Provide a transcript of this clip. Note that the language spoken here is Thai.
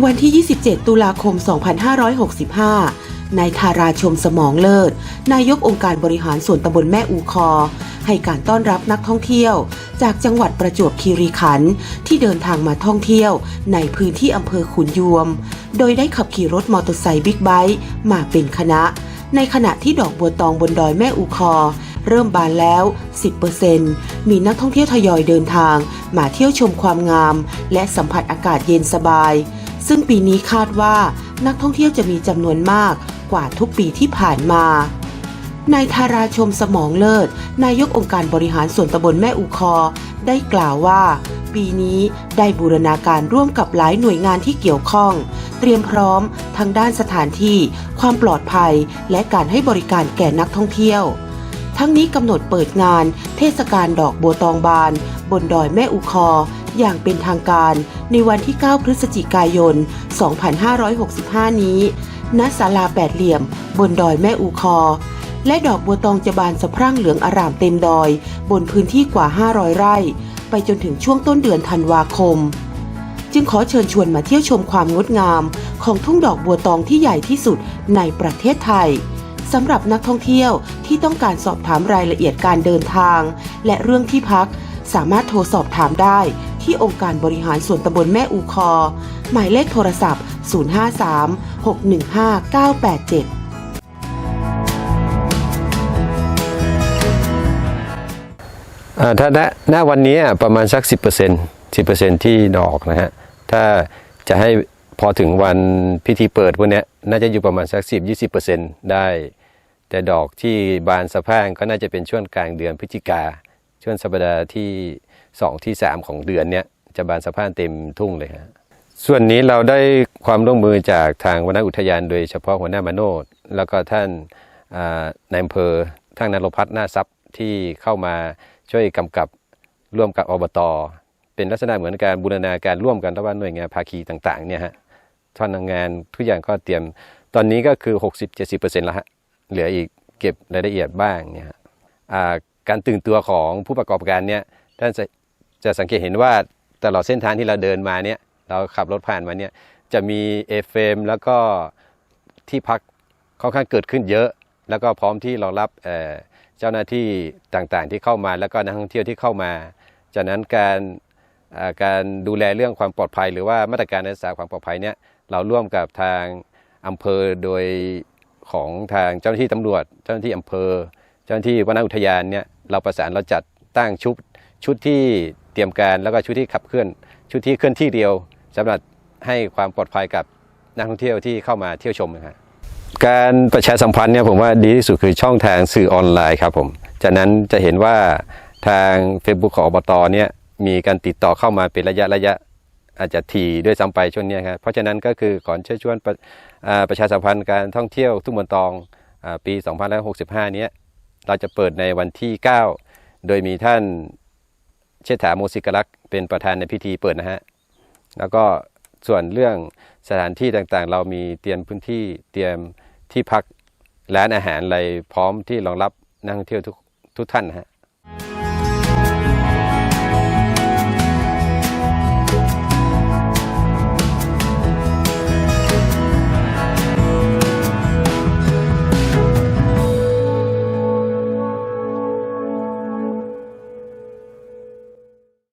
วันที่ 27 ตุลาคม 2565 นายทาราชมสมองเลิศ นายกองค์การบริหารส่วนตำบลแม่อูคอ ให้การต้อนรับนักท่องเที่ยว จากจังหวัดประจวบคีรีขันธ์ที่เดินทางมาท่องเที่ยว ในพื้นที่อำเภอขุนยวม โดยได้ขับขี่รถมอเตอร์ไซค์บิ๊กไบค์มาเป็นคณะ ในขณะที่ดอกบัวตองบนดอยแม่อูคอ เริ่มบานแล้ว 10%มีนักท่องเที่ยวทยอยเดินทาง มาเที่ยวชมความงาม และสัมผัสอากาศเย็นสบาย ซึ่งปีนี้คาดว่านักท่องเที่ยวจะมีจำนวนมากกว่าทุกปีที่ผ่านมานายทาราชมสมองเลิศ นายกองค์การบริหารส่วนตำบลแม่อูคอ ได้กล่าวว่า ปีนี้ได้บูรณาการร่วมกับหลายหน่วยงานที่เกี่ยวข้อง เตรียมพร้อมทั้งด้านสถานที่ ความปลอดภัย และการให้บริการแก่นักท่องเที่ยว ทั้งนี้กำหนดเปิดงาน เทศกาลดอกบัวตองบาน บนดอยแม่อูคอ อย่างเป็นทางการในวันที่ 9 พฤศจิกายน 2565 นี้ ณ ศาลาแปดเหลี่ยม บนดอยแม่อูคอ และดอกบัวตองจะบานสะพรั่งเหลืองอร่ามเต็มดอย บนพื้นที่กว่า 500 ไร่ ไปจนถึงช่วงต้นเดือนธันวาคม จึงขอเชิญชวนมาเที่ยวชมความงดงาม ของทุ่งดอกบัวตองที่ใหญ่ที่สุดในประเทศไทยสำหรับนักท่องเที่ยวที่ต้องการสอบถามรายละเอียดการเดินทาง และเรื่องที่พักสามารถโทรสอบถามได้ ที่องค์การบริหารส่วนตำบลแม่อูคอ หมายเลขโทรศัพท์ 053 615 987อ่าถ้าณวันนี้ประมาณสัก 10% 10%ที่ดอกนะฮะ ถ้าจะให้พอถึงวันพิธีเปิดพวกนี้น่าจะอยู่ประมาณสัก 10-20%ได้ แต่ดอกที่บานสะพรั่งก็น่าจะเป็นช่วงกลางเดือนพฤศจิกา ช่วงสัปดาห์ที่ 2 ที่ 3 ของเดือนเนี้ยจะบานสะพรั่งเต็มทุ่งเลยฮะส่วนนี้เราได้ความร่วมมือจากทางวนอุทยานโดยเฉพาะหัวหน้ามโนดแล้วก็ท่านนายอำเภอท่านนรพัฒน์หน้าทรัพย์ที่เข้ามาช่วยกำกับร่วมกับอบต เป็นลักษณะเหมือนการบูรณาการร่วมกันระหว่างหน่วยงานภาคีต่างๆเนี่ยฮะท่านงานทุกอย่างก็เตรียม ตอนนี้ก็คือ 60-70%แล้วฮะเหลืออีกเก็บรายละเอียดบ้างเนี่ยฮะการตื่นตัวของผู้ประกอบการเนี่ยท่าน จะสังเกตเห็นว่าตลอดเส้นทางที่เราเดินมาเนี่ยเราขับรถผ่านมาเนี่ยจะมี FM แล้วก็ที่พักค่อนข้างเกิดขึ้นเยอะ แล้วก็พร้อมที่รองรับเจ้าหน้าที่ต่างๆที่เข้ามาแล้วก็นักท่องเที่ยวที่เข้ามา จากนั้นการการดูแลเรื่องความปลอดภัย หรือว่ามาตรการรักษาความปลอดภัยเนี่ยเราร่วมกับทางอำเภอโดยของทางเจ้าหน้าที่ตำรวจ เจ้าหน้าที่อำเภอ เจ้าหน้าที่วนอุทยานเนี่ยเราประสานเราจัดตั้งชุดชุดที่ เตรียมการแล้วก็ชุดที่ขับเคลื่อน ชุดที่เคลื่อนที่เดียวสำหรับให้ความปลอดภัยกับนักท่องเที่ยวที่เข้ามาเที่ยวชมนะครับการประชาสัมพันธ์เนี่ยผมว่าดีที่สุดคือช่องทางสื่อออนไลน์ครับผม จากนั้นจะเห็นว่าทาง Facebook ของอบตเนี่ยมีการติดต่อเข้ามาเป็นระยะระยะอาจจะถี่ด้วยซ้ำไปช่วงนี้ครับเพราะฉะนั้นก็คือขอเชิญชวนประประชาสัมพันธ์การท่องเที่ยวทุ่งมนตองอปี 2565 เนี้ยเราจะเปิดในวันที่ 9 โดยมีท่าน เชษฐาโมสิกลักษ์เป็นประธานในพิธีเปิดนะฮะ แล้วก็ส่วนเรื่องสถานที่ต่างๆ เรามีเตรียมพื้นที่เตรียมที่พักร้านอาหารอะไรพร้อมที่รองรับนักท่องเที่ยวทุกทุกท่านนะฮะ